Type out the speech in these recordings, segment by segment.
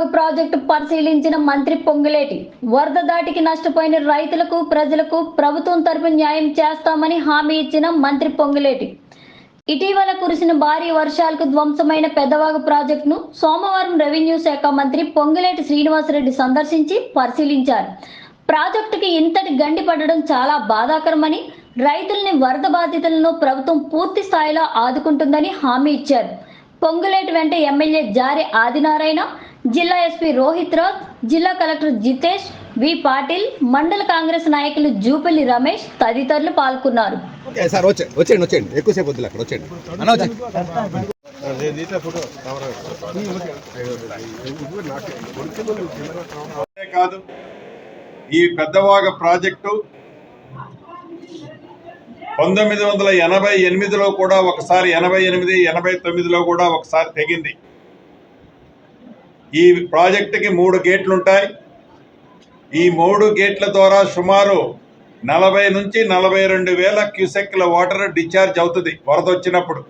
సాగు ప్రాజెక్టు పరిశీలించిన మంత్రి పొంగులేటి. వరద దాటికి నష్టపోయిన రైతులకు ప్రజలకు ప్రభుత్వం తరపు న్యాయం చేస్తామని హామీ ఇచ్చిన మంత్రి పొంగులేటి. ఇటీవల కురిసిన భారీ వర్షాలకు ధ్వంసమైన పెద్దవాగు ప్రాజెక్టును సోమవారం రెవెన్యూ శాఖ మంత్రి పొంగులేటి శ్రీనివాసరెడ్డి సందర్శించి పరిశీలించారు. ప్రాజెక్టుకి ఇంతటి గండి పడడం చాలా బాధాకరమని రైతుల్ని వరద బాధితులను ప్రభుత్వం పూర్తి స్థాయిలో ఆదుకుంటుందని హామీ ఇచ్చారు. పొంగులేటి వెంట ఎమ్మెల్యే జారి ఆదినారాయణ జిల్లా ఎస్పీ రోహిత్ రాజ్ జిల్లా కలెక్టర్ జితేష్ వి పాటిల్ మండల కాంగ్రెస్ నాయకులు జూపల్లి రమేష్ తదితరులు పాల్గొన్నారు. కాదు ఈ పెద్దవాగ ప్రాజెక్టు పంతొమ్మిది వందల ఎనభై ఎనిమిదిలో కూడా ఒకసారి ఎనభై ఎనిమిది ఎనభై తొమ్మిదిలో కూడా ఒకసారి తెగింది. ఈ ప్రాజెక్టుకి మూడు గేట్లు ఉంటాయి ఈ మూడు గేట్ల ద్వారా సుమారు నలభై నుంచి నలభై రెండు వేల క్యూసెక్ల వాటర్ డిశ్చార్జ్ అవుతుంది వరద వచ్చినప్పుడు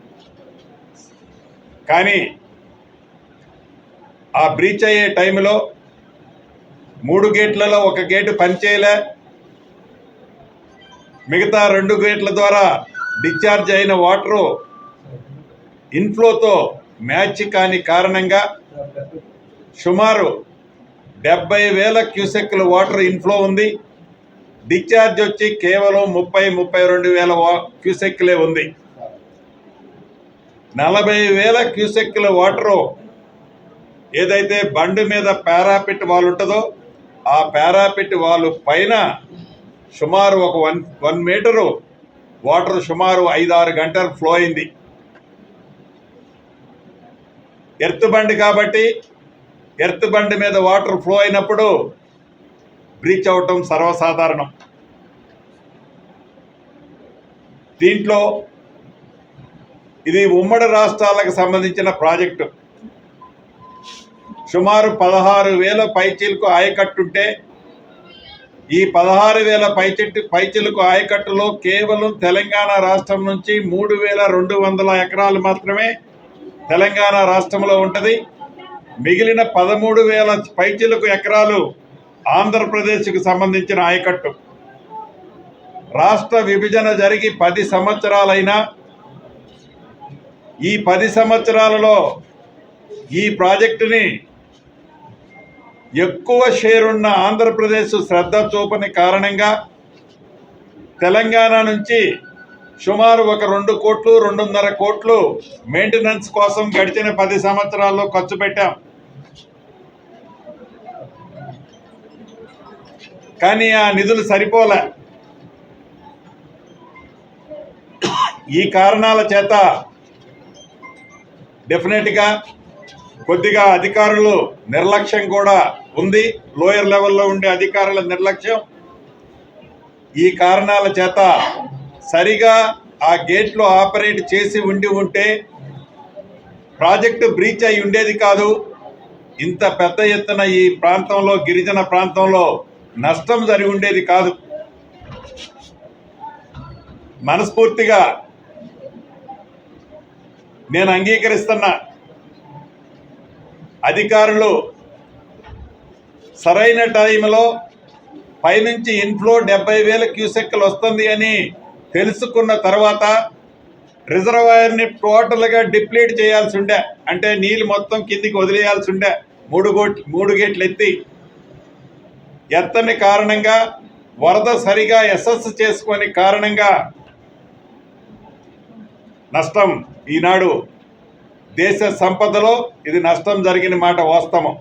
కానీ ఆ బ్రీచ్ అయ్యే టైంలో మూడు గేట్లలో ఒక గేటు పనిచేయలే మిగతా రెండు గేట్ల ద్వారా డిశ్చార్జ్ అయిన వాటరు ఇన్ఫ్లోతో మ్యాచ్ కాని కారణంగా సుమారు డెబ్బై వేల క్యూసెక్ల వాటర్ ఇన్ఫ్లో ఉంది. డిశ్చార్జ్ వచ్చి కేవలం ముప్పై ముప్పై రెండు వేల వా- క్యూసెక్లే ఉంది. నలభై వేల క్యూసెక్ల వాటరు ఏదైతే బండి మీద పారాపిట్ వాల్ ఉంటుందో ఆ పారాపిట్ వాల్ పైన సుమారు ఒక వన్ వన్ మీటరు వాటర్ సుమారు ఐదు ఆరు గంటలు ఫ్లో అయింది. ఎర్త్ బండి కాబట్టి ఎర్త్ బండి మీద వాటర్ ఫ్లో అయినప్పుడు బ్రీచ్ అవటం సర్వసాధారణం. దీంట్లో ఇది ఉమ్మడి రాష్ట్రాలకు సంబంధించిన ప్రాజెక్టు. సుమారు పదహారు వేల పైచీలకు ఆయకట్టుంటే ఈ పదహారు వేల పైచెట్టు పైచిలకు ఆయకట్టులో కేవలం తెలంగాణ రాష్ట్రం నుంచి మూడు వేల రెండు వందల ఎకరాలు మాత్రమే తెలంగాణ రాష్ట్రంలో ఉంటుంది. మిగిలిన పదమూడు వేల పైచిలకు ఎకరాలు ఆంధ్రప్రదేశ్కు సంబంధించిన ఆయకట్టు. రాష్ట్ర విభజన జరిగి పది సంవత్సరాలైనా ఈ పది సంవత్సరాలలో ఈ ప్రాజెక్టుని ఎక్కువ షేరున్న ఉన్న ఆంధ్రప్రదేశ్ శ్రద్ధ చూపని కారణంగా తెలంగాణ నుంచి సుమారు ఒక రెండు కోట్లు రెండున్నర కోట్లు మెయింటెనెన్స్ కోసం గడిచిన పది సంవత్సరాల్లో ఖర్చు పెట్టాం. కానీ ఆ నిధులు సరిపోలే. ఈ కారణాల చేత డెఫినెట్గా కొద్దిగా అధికారులు నిర్లక్ష్యం కూడా ఉంది. లోయర్ లెవెల్లో ఉండే అధికారుల నిర్లక్ష్యం. ఈ కారణాల చేత సరిగా ఆ గేట్లు ఆపరేట్ చేసి ఉండి ఉంటే ప్రాజెక్టు బ్రీచ్ అయి ఉండేది కాదు. ఇంత పెద్ద ఎత్తున ఈ ప్రాంతంలో గిరిజన ప్రాంతంలో నష్టం జరిగి ఉండేది కాదు. మనస్ఫూర్తిగా నేను అంగీకరిస్తున్న అధికారులు సరైన టైంలో పైనుంచి ఇన్ఫ్లో డెబ్బై వేల క్యూసెక్లు వస్తుంది అని తెలుసుకున్న తర్వాత రిజర్వాయర్ని టోటల్గా డిప్లీట్ చేయాల్సి ఉండే అంటే నీళ్ళు మొత్తం కిందికి వదిలేయాల్సి ఉండే మూడు గోట్ మూడు గేట్లు ఎత్తి ఎత్తని కారణంగా వరద సరిగా ఎస్ఎస్ చేసుకొని కారణంగా నష్టం ఈనాడు దేశ సంపదలో ఇది నష్టం జరిగిన మాట వాస్తవం.